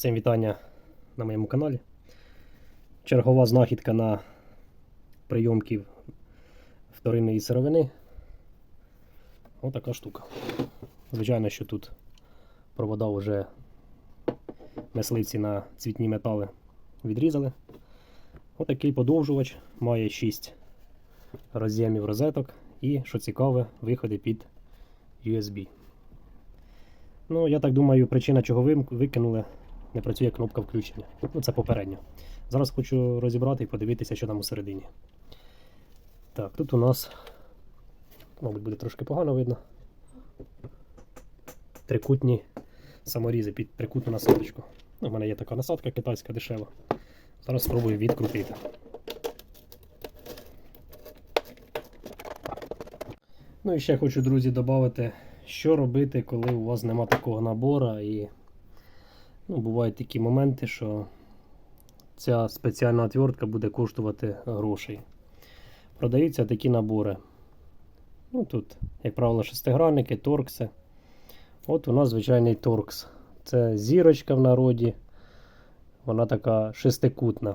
Всім вітання на моєму каналі. Чергова знахідка на прийомків вторинної сировини. Отака штука. Звичайно, що тут провода вже мисливці на цвітні метали відрізали. Отакий подовжувач має 6 роз'ємів розеток і, що цікаве, виходи під USB. Ну, я так думаю, причина, чого викинули, не працює кнопка включення. Ну, це попередньо. Зараз хочу розібрати і подивитися, що там усередині. Так, тут у нас, мабуть, буде трошки погано видно. Трикутні саморізи під трикутну насадочку. Ну, У мене є така насадка китайська дешева. Зараз спробую відкрутити. Ну і ще хочу, друзі, додати, що робити, коли у вас нема такого набора. І ну, бувають такі моменти, що ця спеціальна отвертка буде коштувати грошей. Продаються такі набори. Ну, Тут, як правило, шестигранники, торкси. От у нас звичайний торкс. Це зірочка в народі. Вона така шестикутна.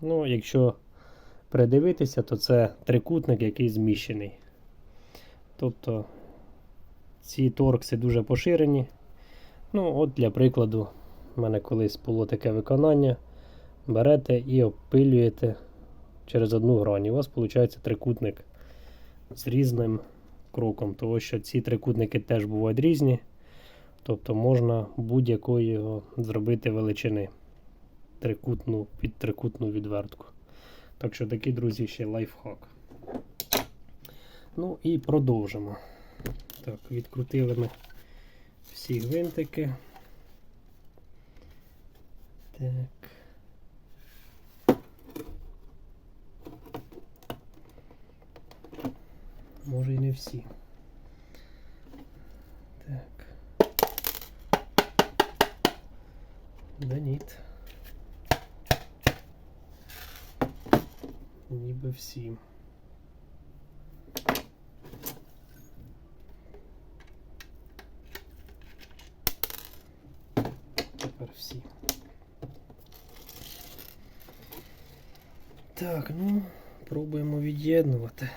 Ну, якщо придивитися, то це трикутник, який зміщений. Тобто ці торкси дуже поширені. Ну, от для прикладу, в мене колись було таке виконання. Берете і обпилюєте через одну грань. І у вас виходить трикутник з різним кроком, тому що ці трикутники теж бувають різні. Тобто можна будь-якої його зробити величини трикутну під трикутну відвертку. Так що такий, друзі, ще лайфхак. Ну і продовжимо. Так, відкрутили ми всі гвинтики. Так. Може і не всі. Так. Да ніт. Ніби всі. Тепер всі. Так, ну, пробуємо від'єднувати.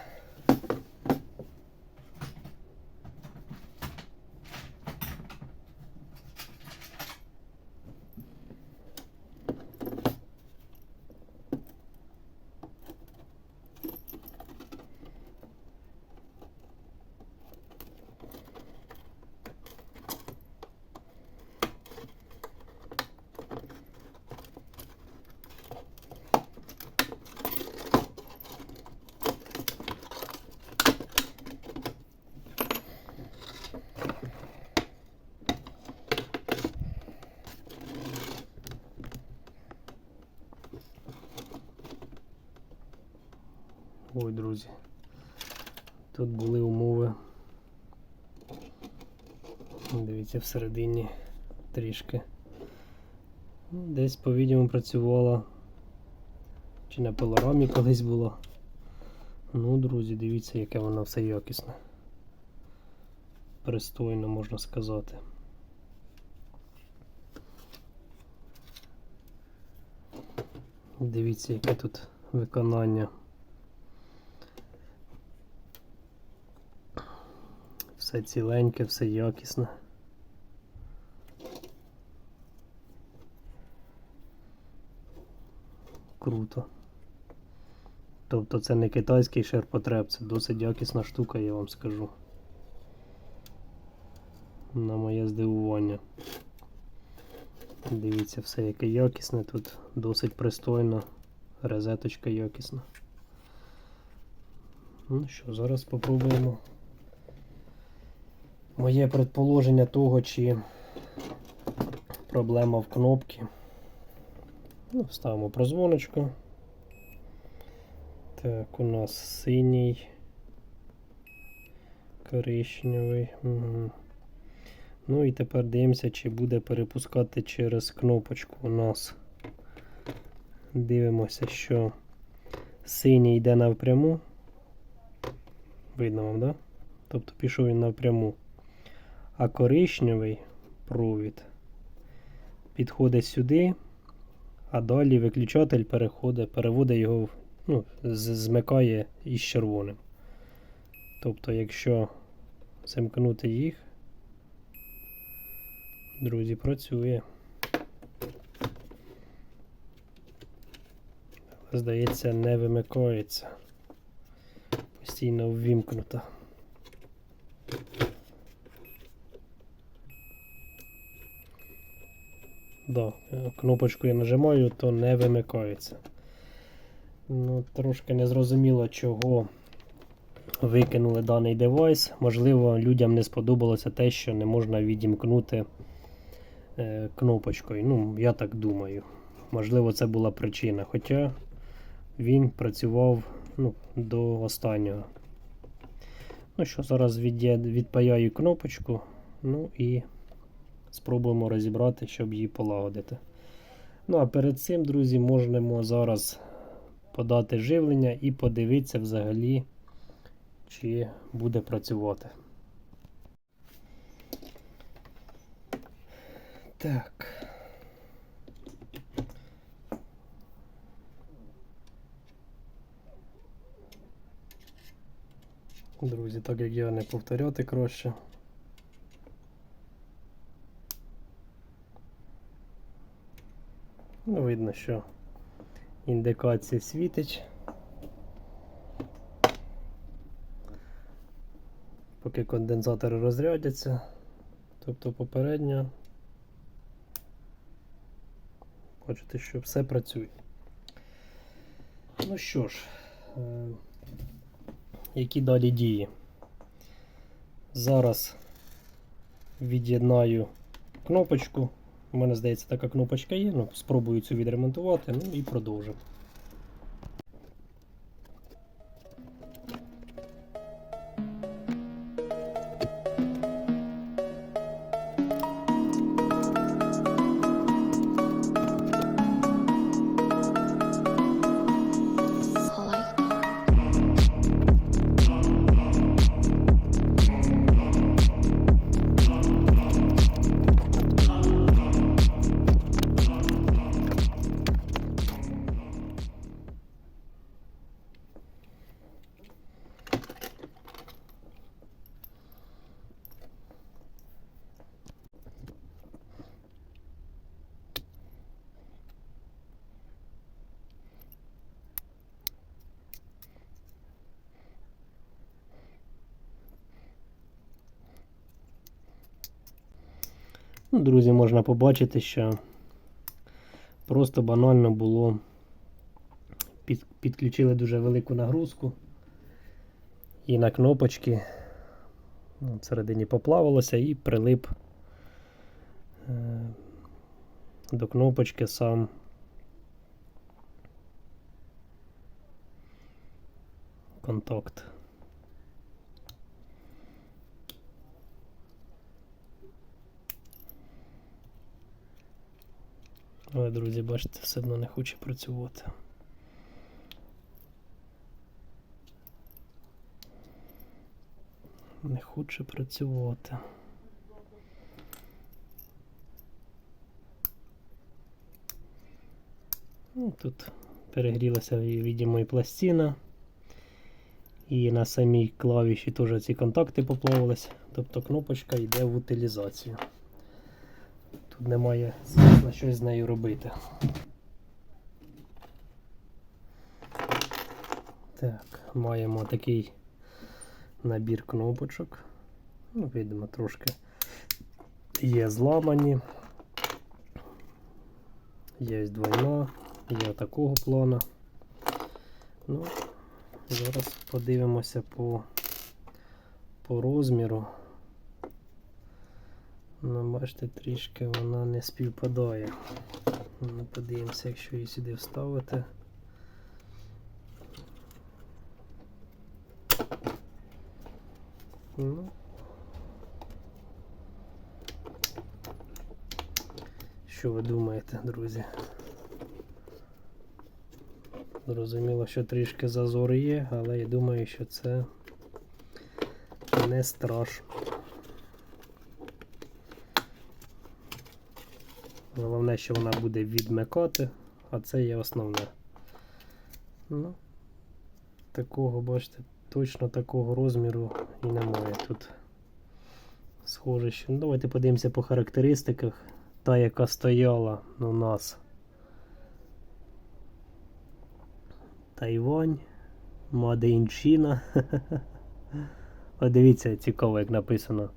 Ой, друзі. Тут були умови. Дивіться, всередині трішки. Десь, по-відомому, працювала. Чи на пилорамі колись було. Ну, друзі, дивіться, яке воно все якісне. Пристойно, можна сказати. Дивіться, яке тут виконання. Все ціленьке, все якісне. Круто. Тобто це не китайський ширпотреб, це досить якісна штука, я вам скажу. На моє здивування. Дивіться, все яке якісне, тут досить пристойно, розеточка якісна. Ну що, зараз спробуємо моє предположення того, чи проблема в кнопці. Ну, Ставимо прозвоночку. Так, у нас синій, коричневий. Угу. Ну і тепер дивимося, чи буде перепускати через кнопочку у нас. Дивимося, що синій йде напряму. Видно вам? Да? Тобто пішов він напряму. А коричневий провід підходить сюди, а далі виключатель переходить, переводить його, ну, змикає із червоним. Тобто, якщо замкнути їх, друзі, працює. Але, Здається, не вимикається. Постійно ввімкнута. Да, е, кнопочку я нажимаю, то не вимикається. Ну, трошки незрозуміло, чого викинули даний девайс. Можливо, людям не сподобалося те, що не можна відімкнути кнопочкою. Ну, я так думаю. Можливо, це була причина. Хоча він працював ну, до останнього. Ну що, зараз відпаяю кнопочку. Ну і спробуємо розібрати, щоб її полагодити. Ну а перед цим, друзі, можемо зараз подати живлення і подивитися взагалі, чи буде працювати. Так. Друзі, так як я не повторяти краще. Ну, видно, що індикація світить. Поки конденсатори розрядяться. Тобто попередньо. Бачите, що все працює. Ну що ж, е, які далі дії? Зараз від'єднаю кнопочку. У мене здається, така кнопочка є. Ну, спробую цю відремонтувати, ну і продовжимо. Ну, друзі, можна побачити, що просто банально було під, підключили дуже велику нагрузку. І на кнопочки ну, всередині поплавилося і прилип е, до кнопочки сам контакт. Але, друзі, бачите, все одно не хоче працювати. Не хоче працювати. Ну, тут перегрілася, видимо, і пластина. І на самій клавіші теж ці контакти поплавились. Тобто кнопочка йде в утилізацію. Тут немає смисла щось з нею робити. Так, маємо такий набір кнопочок. Ну, видимо, трошки є зламані. Є двойна, є такого плана. Ну, зараз подивимося по, по розміру. Ну, бачите, трішки вона не співпадає. Ну, подивимося, якщо її сюди вставити. Ну. Що ви думаєте, друзі? Зрозуміло, що трішки зазор є, але я думаю, що це не страшно. Головне, що вона буде відмикати, а це є основне. Ну, такого, бачите, точно такого розміру і немає тут. Схоже, що. Ну, давайте подивимося по характеристиках. Та, яка стояла у нас. Тайвань. In О, дивіться, цікаво, як написано.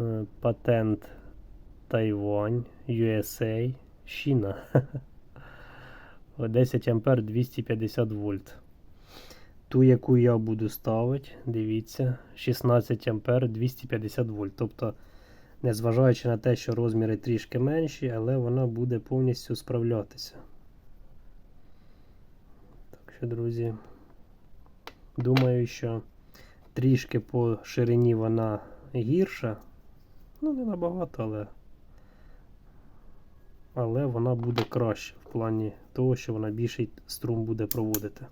Е, Патент Тайвань, USA. О, 10 ампер 250 вольт. Ту, яку я буду ставити, дивіться, 16 ампер 250 вольт. Тобто, незважаючи на те, що розміри трішки менші, але вона буде повністю справлятися. Так що, друзі, думаю, що трішки по ширині вона гірша. Ну, не набагато, але. Але вона буде краще в плані того, що вона більший струм буде проводити.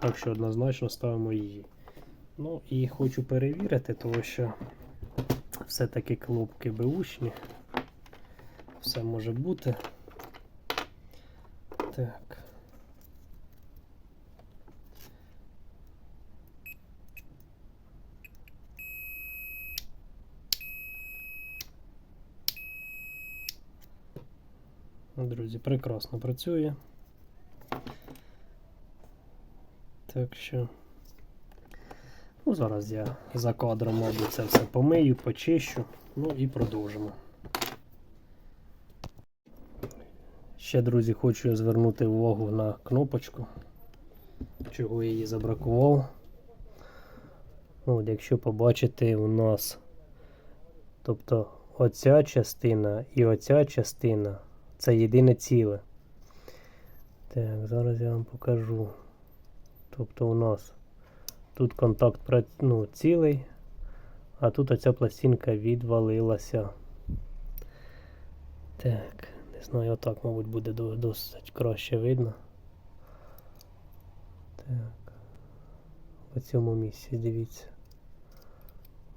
Так що однозначно ставимо її. Ну і хочу перевірити, тому що все-таки клопки беушні. Все може бути. Так. Друзі, прекрасно працює. Так що. Ну, зараз я за кадром, мабуть, це все помию, почищу, ну і продовжимо. Ще, друзі, хочу звернути увагу на кнопочку, чого я її забракував. Ну, от Якщо побачите, у нас, тобто оця частина і оця частина це єдине ціле. Так, зараз я вам покажу. Тобто у нас тут контакт ну, цілий, а тут оця пластинка відвалилася. Так, не знаю, отак, мабуть, буде досить краще видно. Так. В цьому місці, дивіться.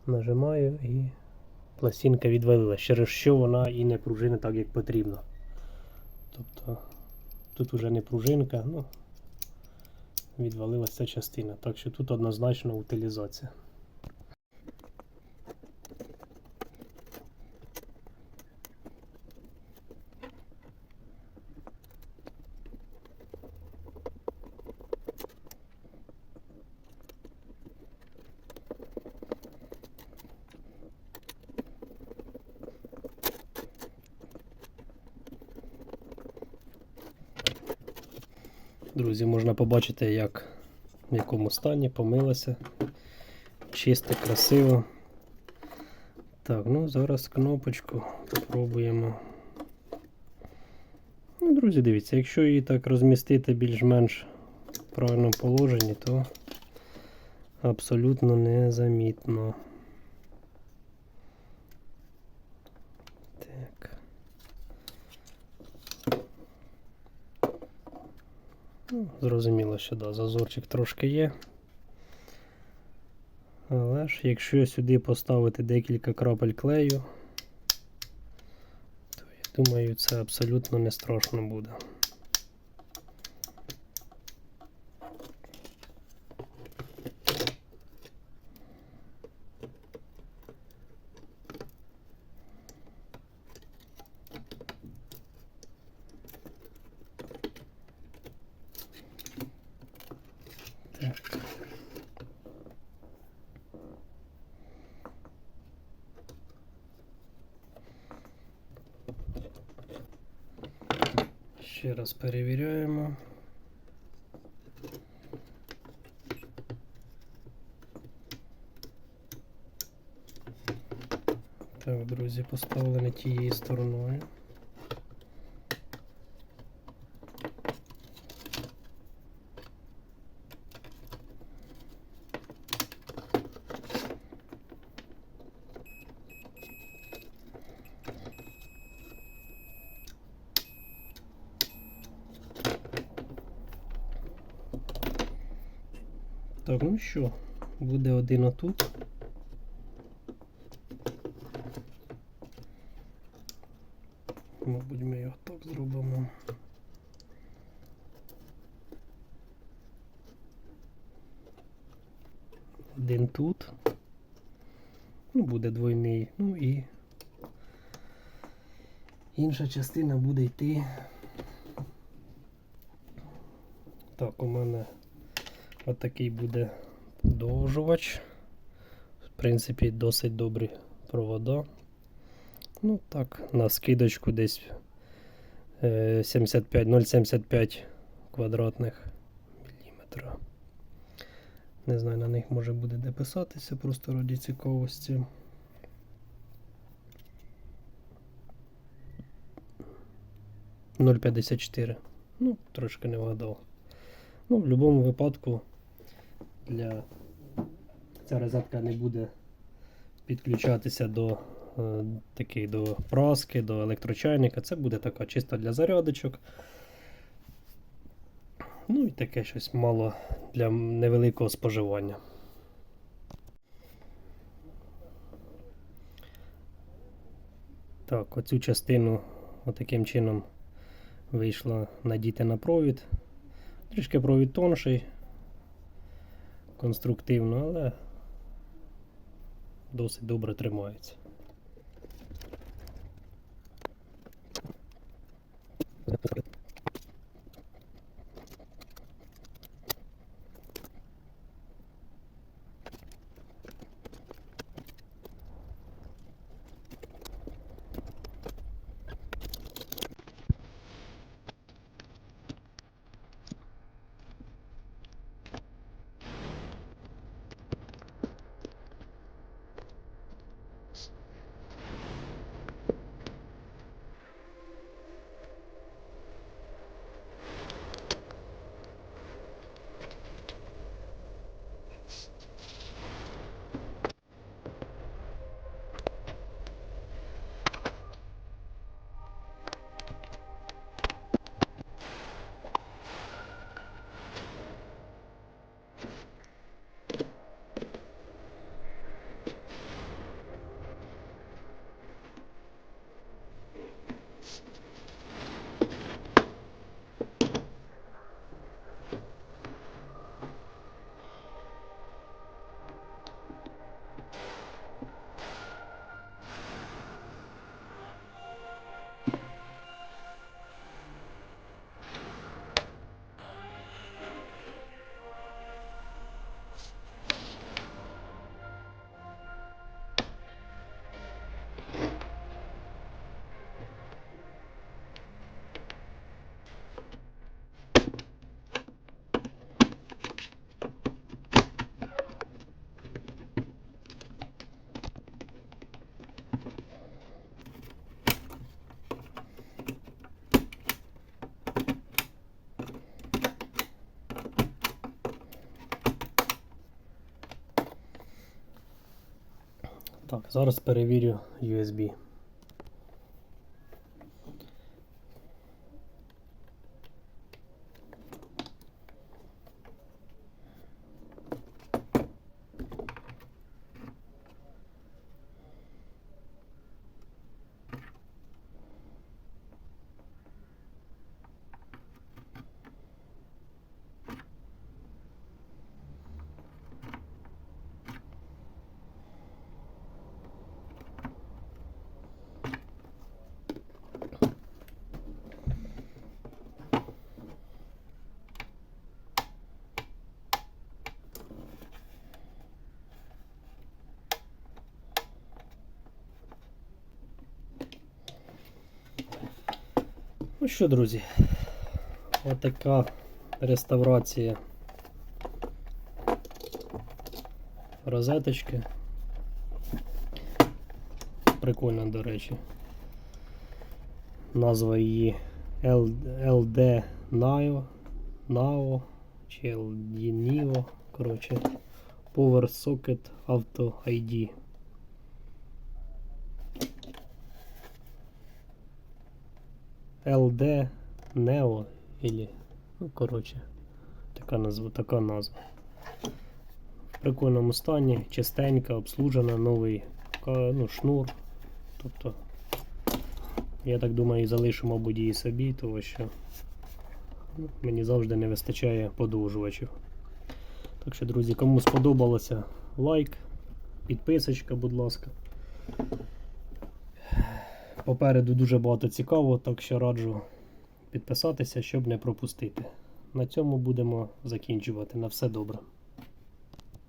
Нажимаю і пластинка відвалилася, через що вона і не пружина так, як потрібно. Тобто тут вже не пружинка, ну, відвалилася ця частина. Так що тут однозначно утилізація. Друзі, можна побачити, як в якому стані помилася. Чисто, красиво. Так, ну зараз кнопочку попробуємо. Ну, Друзі, дивіться, якщо її так розмістити більш-менш в правильному положенні, то абсолютно незамітно. Ну, Зрозуміло, що да, зазорчик трошки є. Але ж якщо сюди поставити декілька крапель клею, то я думаю, це абсолютно не страшно буде. Ще раз перевіряємо. Так, друзі, поставлені тією стороною. Ну що, буде один отут. Мабуть, ми його так зробимо. Один тут. Ну, буде двойний. Ну і інша частина буде йти. Так, у мене отакий буде подовжувач. В принципі, досить добрі провода. Ну так, на скидочку десь е, 75, 0,75 квадратних міліметра. Не знаю, на них може буде де писатися, просто раді цікавості. Чотири. Ну, трошки не вгадав. Ну, в будь-якому випадку для ця розетка не буде підключатися до е, такий, до праски, до електрочайника. Це буде така чисто для зарядочок. Ну і таке щось мало для невеликого споживання. Так, оцю частину отаким чином вийшло надіти на провід. Трішки провід тонший, конструктивно, але досить добре тримається. Так, зараз перевірю USB. Ну що, друзі, отака реставрація розеточки. Прикольно, до речі. Назва її LD Nio, Nao чи LD Nio, коротше, Power Socket Auto ID. LD Neo или, ну, коротше, така назва, така назва. В прикольному стані, чистенька, обслужена, новий ну, шнур. Тобто Я так думаю, і залишу, мабуть, її собі, тому що ну, мені завжди не вистачає подовжувачів. Так що, друзі, кому сподобалося, лайк, підписочка, будь ласка. Попереду дуже багато цікавого, так що раджу підписатися, щоб не пропустити. На цьому будемо закінчувати. На все добре.